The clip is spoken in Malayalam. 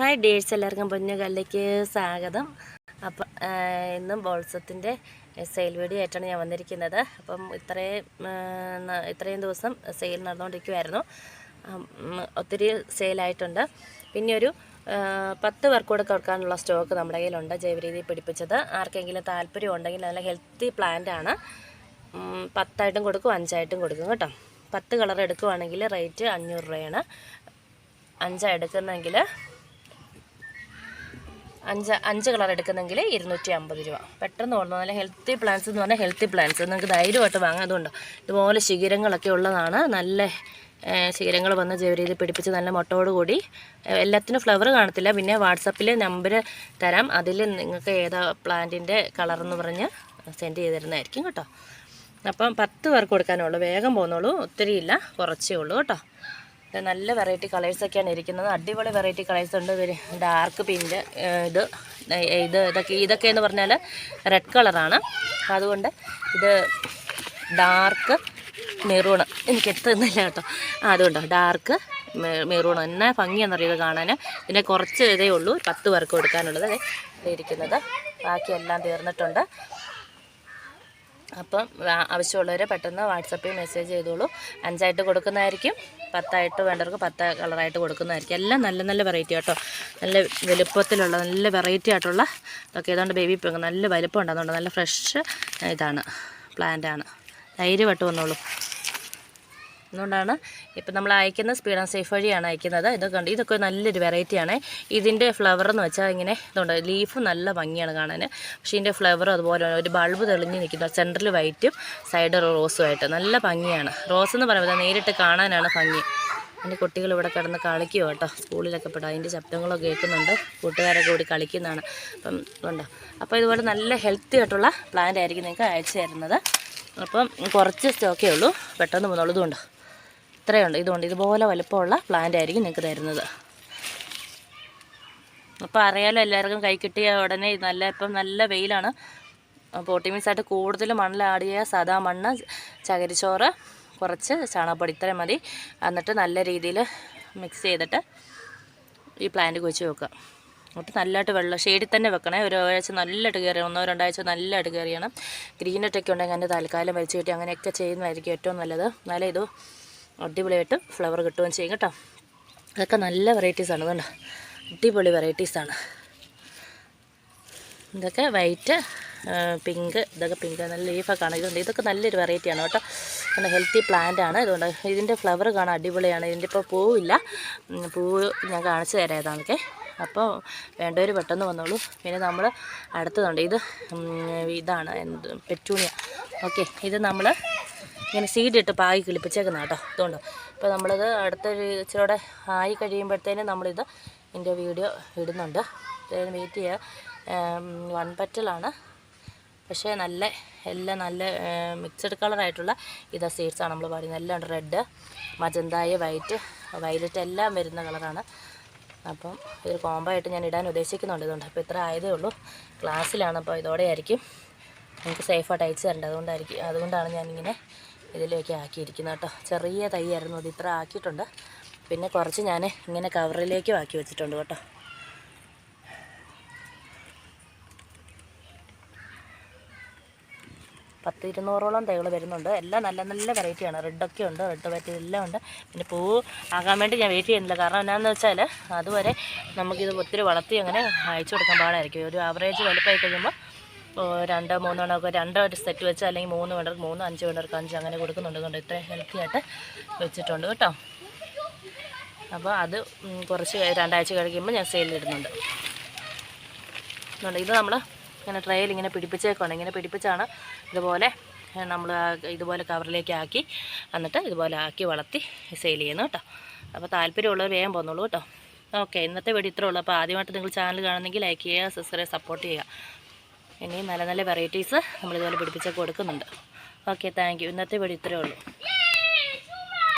ഹായ് ഡേഴ്സ് എല്ലാവർക്കും പൊന്നുകല്ലേക്ക് സ്വാഗതം. അപ്പം ഇന്നും ബോൾസത്തിന്റെ സെയിൽ വീഡിയോ ആയിട്ടാണ് ഞാൻ വന്നിരിക്കുന്നത്. അപ്പം ഇത്രയും ഇത്രയും ദിവസം സെയിൽ നടന്നുകൊണ്ടിരിക്കുമായിരുന്നു ഒത്തിരി സെയിലായിട്ടുണ്ട് പിന്നെ ഒരു പത്ത് വർക്കൂടെ കൊടുക്കാനുള്ള സ്റ്റോക്ക് നമ്മുടെ കയ്യിലുണ്ട്. ജൈവരീതി പിടിപ്പിച്ചത്. ആർക്കെങ്കിലും താല്പര്യം ഉണ്ടെങ്കിൽ നല്ല ഹെൽത്തി പ്ലാന്റ് ആണ്. ഉം, പത്തായിട്ടും കൊടുക്കും അഞ്ചായിട്ടും കൊടുക്കും കേട്ടോ. പത്ത് കളർ എടുക്കുവാണെങ്കിൽ റേറ്റ് അഞ്ഞൂറ് രൂപയാണ്. അഞ്ചാണ് എടുക്കുന്നെങ്കിൽ അഞ്ച് അഞ്ച് കളർ എടുക്കുന്നെങ്കിൽ ഇരുന്നൂറ്റി അമ്പത് രൂപ. പെട്ടെന്ന് ഓർന്നു നല്ല ഹെൽത്തി പ്ലാന്റ്സ് എന്ന് പറഞ്ഞാൽ ഹെൽത്തി പ്ലാന്റ്സ് നിങ്ങൾക്ക് ധൈര്യമായിട്ട് വാങ്ങാം. അതുകൊണ്ട് ഇതുപോലെ ശിഖിരങ്ങളൊക്കെ ഉള്ളതാണ്. നല്ല ശിഖിരങ്ങൾ വന്ന് ജൈവരീതി പിടിപ്പിച്ച് നല്ല മുട്ടയോട് കൂടി ഏ, എല്ലാത്തിനും ഫ്ലവർ കാണത്തില്ല. പിന്നെ വാട്സപ്പിൽ നമ്പർ തരാം. അതിൽ നിങ്ങൾക്ക് ഏതാ പ്ലാന്റിന്റെ കളറെന്ന് പറഞ്ഞ് സെൻഡ് ചെയ്ത് തരുന്നതായിരിക്കും കേട്ടോ. അപ്പം പത്ത് പേർക്ക് കൊടുക്കാനുള്ളൂ വേഗം പോകുന്നുള്ളൂ ഒത്തിരി ഇല്ല കുറച്ചേ ഉള്ളൂ കേട്ടോ. നല്ല വെറൈറ്റി കളേഴ്സൊക്കെയാണ് ഇരിക്കുന്നത്. അടിപൊളി വെറൈറ്റി കളേഴ്സ് ഉണ്ട്. ഡാർക്ക് പിങ്ക് ഇത് ഇത് ഇതൊക്കെ ഇതൊക്കെ എന്ന് പറഞ്ഞാൽ റെഡ് കളറാണ് അതുകൊണ്ട് ഇത് ഡാർക്ക് മെറൂൺ എനിക്ക് എത്തുന്നില്ല കേട്ടോ. അതുകൊണ്ടോ ഡാർക്ക് മെറൂൺ എന്നാ ഭംഗിയാണെന്നറിയത് കാണാൻ ഇതിനെ കുറച്ച് ഇതേ ഉള്ളൂ. പത്ത് പേർക്ക് കൊടുക്കാനുള്ളത്. ഇരിക്കുന്നത്. ബാക്കിയെല്ലാം തീർന്നിട്ടുണ്ട്. അപ്പം ആവശ്യമുള്ളവരെ പെട്ടെന്ന് വാട്സപ്പിൽ മെസ്സേജ് ചെയ്തോളൂ. അഞ്ചായിട്ട് കൊടുക്കുന്നതായിരിക്കും. പത്തായിട്ട് വേണ്ടവർക്ക് പത്ത് കളറായിട്ട് കൊടുക്കുന്നതായിരിക്കും. എല്ലാം നല്ല നല്ല വെറൈറ്റി കേട്ടോ നല്ല വലുപ്പത്തിലുള്ള നല്ല വെറൈറ്റി ആയിട്ടുള്ള ഇതൊക്കെ. ഏതാണ്ട് ബേബി നല്ല വലുപ്പം ഉണ്ടാകുന്നുണ്ട് നല്ല ഫ്രഷ് ഇതാണ്. പ്ലാന്റാണ് ധൈര്യമായിട്ട് വന്നോളൂ. അതുകൊണ്ടാണ് ഇപ്പം നമ്മൾ അയക്കുന്ന സ്പീഡ് ആൻഡ് സേഫ് വഴിയാണ് അയക്കുന്നത്. ഇതൊക്കെ ഉണ്ട് ഇതൊക്കെ നല്ലൊരു വെറൈറ്റിയാണ് ഇതിന്റെ ഫ്ലവർ എന്ന് വെച്ചാൽ ഇങ്ങനെ ഇതുണ്ട്. ലീഫ് നല്ല ഭംഗിയാണ് കാണാൻ. പക്ഷേ ഇതിന്റെ ഫ്ലവർ അതുപോലെ ഒരു ബൾബ് തെളിഞ്ഞ് നിൽക്കുന്ന സെന്ററിൽ വൈറ്റും സൈഡ് റോസുമായിട്ട് നല്ല ഭംഗിയാണ്. റോസ് എന്ന് പറയുമ്പോൾ നേരിട്ട് കാണാനാണ് ഭംഗി. എന്റെ കുട്ടികൾ ഇവിടെ കിടന്ന് കളിക്കുക കേട്ടോ. സ്കൂളിലൊക്കെ പെട്ടോ അതിന്റെ ശബ്ദങ്ങളൊക്കെ കേൾക്കുന്നുണ്ട്. കൂട്ടുകാരൊക്കെ കൂടി കളിക്കുന്നതാണ്. അപ്പം ഉണ്ടോ അപ്പോൾ ഇതുപോലെ നല്ല ഹെൽത്തി ആയിട്ടുള്ള പ്ലാന്റ് ആയിരിക്കും നിങ്ങൾക്ക് അയച്ചു തരുന്നത്. അപ്പം കുറച്ച് സ്റ്റോക്കേ ഉള്ളൂ. പെട്ടെന്ന് പോകുന്നുള്ളൂ ഇതുകൊണ്ട്. ഇത്രയുണ്ട്. ഇതുകൊണ്ട് ഇതുപോലെ വലുപ്പമുള്ള പ്ലാന്റ് ആയിരിക്കും നിങ്ങൾക്ക് തരുന്നത്. അപ്പോൾ അറിയാലോ എല്ലാവർക്കും കൈ കിട്ടിയ ഉടനെ നല്ല ഇപ്പം നല്ല വെയിലാണ്. പോട്ടി പോട്ടിമീൻസായിട്ട് കൂടുതൽ മണ്ണിലാടിയ സാധാ മണ്ണ് ചകരിച്ചോറ് കുറച്ച് ചാണകപ്പൊടി ഇത്രയും മതി. എന്നിട്ട് നല്ല രീതിയിൽ മിക്സ് ചെയ്തിട്ട് ഈ പ്ലാന്റ് കുഴിച്ച് വെക്കുക. എന്നിട്ട് നല്ലതായിട്ട് വെള്ളം ഷെയ്ഡിൽ തന്നെ വെക്കണേ. ഒരു ആഴ്ച നല്ലതായിട്ട് കയറി ഒന്നോ രണ്ടാഴ്ച നല്ലതായിട്ട് കയറിയണം. ഗ്രീൻ നെറ്റൊക്കെ ഉണ്ടെങ്കിൽ അതിന്റെ തൽക്കാലം വലിച്ചു കിട്ടി അങ്ങനെയൊക്കെ ചെയ്യുന്നതായിരിക്കും ഏറ്റവും നല്ലത്. എന്നാലേ ഇത് അടിപൊളിയായിട്ട് ഫ്ലവർ കിട്ടുകയും ചെയ്യും കേട്ടോ. അതൊക്കെ നല്ല വെറൈറ്റീസാണ് അതുകൊണ്ട് അടിപൊളി വെറൈറ്റീസാണ് ഇതൊക്കെ വൈറ്റ് പിങ്ക് ഇതൊക്കെ പിങ്ക് നല്ല ലീഫൊക്കെ ആണ് ഇതൊക്കെ നല്ലൊരു വെറൈറ്റിയാണ് കേട്ടോ. നല്ല ഹെൽത്തി പ്ലാന്റ് ആണ്. ഇതുകൊണ്ട് ഇതിന്റെ ഫ്ലവർ കാണാൻ അടിപൊളിയാണ്. ഇതിന്റെ ഇപ്പോൾ പൂവില്ല പൂവ് ഞാൻ കാണിച്ചു തരാം ഏതാണൊക്കെ അപ്പോൾ വേണ്ടവർ പെട്ടെന്ന് വന്നോളൂ. പിന്നെ നമ്മൾ അടുത്തതുണ്ട്. ഇത് ഇതാണ് എന്ത്? പെറ്റൂണിയ. ഓക്കെ. ഇത് നമ്മൾ ഇങ്ങനെ സീഡ് ഇട്ട് പാകി കിളിപ്പിച്ചേക്കുന്ന കേട്ടോ ഇതുകൊണ്ട്. ഇപ്പോൾ നമ്മളത് അടുത്തൊരു ഇച്ചിരൂടെ ആയി കഴിയുമ്പോഴത്തേനും നമ്മളിത് ഇതിന്റെ വീഡിയോ ഇടുന്നുണ്ട്. വെയിറ്റ് ചെയ്യുക വൺ പറ്റലാണ് പക്ഷേ നല്ല എല്ലാം നല്ല മിക്സഡ് കളറായിട്ടുള്ള ഇതാ സീഡ്സാണ് നമ്മൾ പറയുന്നത്. എല്ലാം റെഡ് മജന്തായ വൈറ്റ് വയലറ്റ് എല്ലാം വരുന്ന കളറാണ് അപ്പം ഇതൊരു കോംബോ ആയിട്ട് ഞാൻ ഇടാൻ ഉദ്ദേശിക്കുന്നുണ്ട് ഇതുകൊണ്ട്. അപ്പോൾ ഇത്ര ആയതേ ഉള്ളൂ. ക്ലാസ്സിലാണ് അപ്പോൾ ഇതോടെ ആയിരിക്കും. നമുക്ക് സേഫായിട്ട് അയച്ചു തരേണ്ടത്. അതുകൊണ്ടായിരിക്കും അതുകൊണ്ടാണ് ഞാനിങ്ങനെ ഇതിലേക്ക് ആക്കിയിരിക്കുന്നത് കേട്ടോ. ചെറിയ തൈയായിരുന്നു അത് ഇത്ര ആക്കിയിട്ടുണ്ട്. പിന്നെ കുറച്ച് ഞാൻ ഇങ്ങനെ കവറിലേക്കും ആക്കി വെച്ചിട്ടുണ്ട് കേട്ടോ. പത്ത് ഇരുന്നൂറോളം തൈകൾ വരുന്നുണ്ട്. എല്ലാം നല്ല നല്ല വെറൈറ്റിയാണ് റെഡൊക്കെ ഉണ്ട് റെഡ് വെറ്റ് എല്ലാം ഉണ്ട്. പിന്നെ പൂ ആകാൻ വേണ്ടി ഞാൻ വെയിറ്റ് ചെയ്യുന്നില്ല. കാരണം എന്നാന്ന് വെച്ചാൽ അതുവരെ നമുക്കിത് ഒത്തിരി വളർത്തി അങ്ങനെ അയച്ചു കൊടുക്കാൻ പാടായിരിക്കും. ഒരു ആവറേജ് വലുപ്പമായി കഴിയുമ്പോൾ രണ്ടോ മൂന്നോ എണ്ണമൊക്കെ രണ്ടോ ഒരു സെറ്റ് വെച്ച് അല്ലെങ്കിൽ മൂന്ന് വേണ്ടവർക്ക് മൂന്ന് അഞ്ച് വേണ്ടവർക്ക് അഞ്ച് അങ്ങനെ കൊടുക്കുന്നുണ്ട് കൊണ്ട്? ഇത്രയും ഹെൽത്തി ആയിട്ട് വെച്ചിട്ടുണ്ട് കേട്ടോ. അപ്പോൾ അത് കുറച്ച് രണ്ടാഴ്ച കഴിക്കുമ്പോൾ ഞാൻ സെയിലിടുന്നുണ്ട് ഇത് നമ്മൾ ഇങ്ങനെ ട്രയൽ ഇങ്ങനെ പിടിപ്പിച്ചേക്കാണ് ഇങ്ങനെ പിടിപ്പിച്ചാണ് ഇതുപോലെ നമ്മൾ ഇതുപോലെ കവറിലേക്ക് ആക്കി എന്നിട്ട് ഇതുപോലെ ആക്കി വളർത്തി സെയിൽ ചെയ്യുന്നു കേട്ടോ. അപ്പോൾ താല്പര്യമുള്ളവർ വേഗം പോന്നോളൂ കേട്ടോ. ഓക്കെ ഇന്നത്തെ വീഡിയോ ഇത്രേ ഉള്ളൂ. അപ്പോൾ ആദ്യമായിട്ട് നിങ്ങൾ ചാനൽ കാണുന്നെങ്കിൽ ലൈക്ക് ചെയ്യുക സിസ്റ്ററെ സപ്പോർട്ട് ചെയ്യുക. ഇനിയും നല്ല നല്ല വെറൈറ്റീസ് നമ്മളിതുപോലെ പിടിപ്പിച്ചൊക്കെ കൊടുക്കുന്നുണ്ട്. ഓക്കെ താങ്ക് യു ഇന്നത്തെ വീഡിയോ ഇത്രയേ ഉള്ളൂ.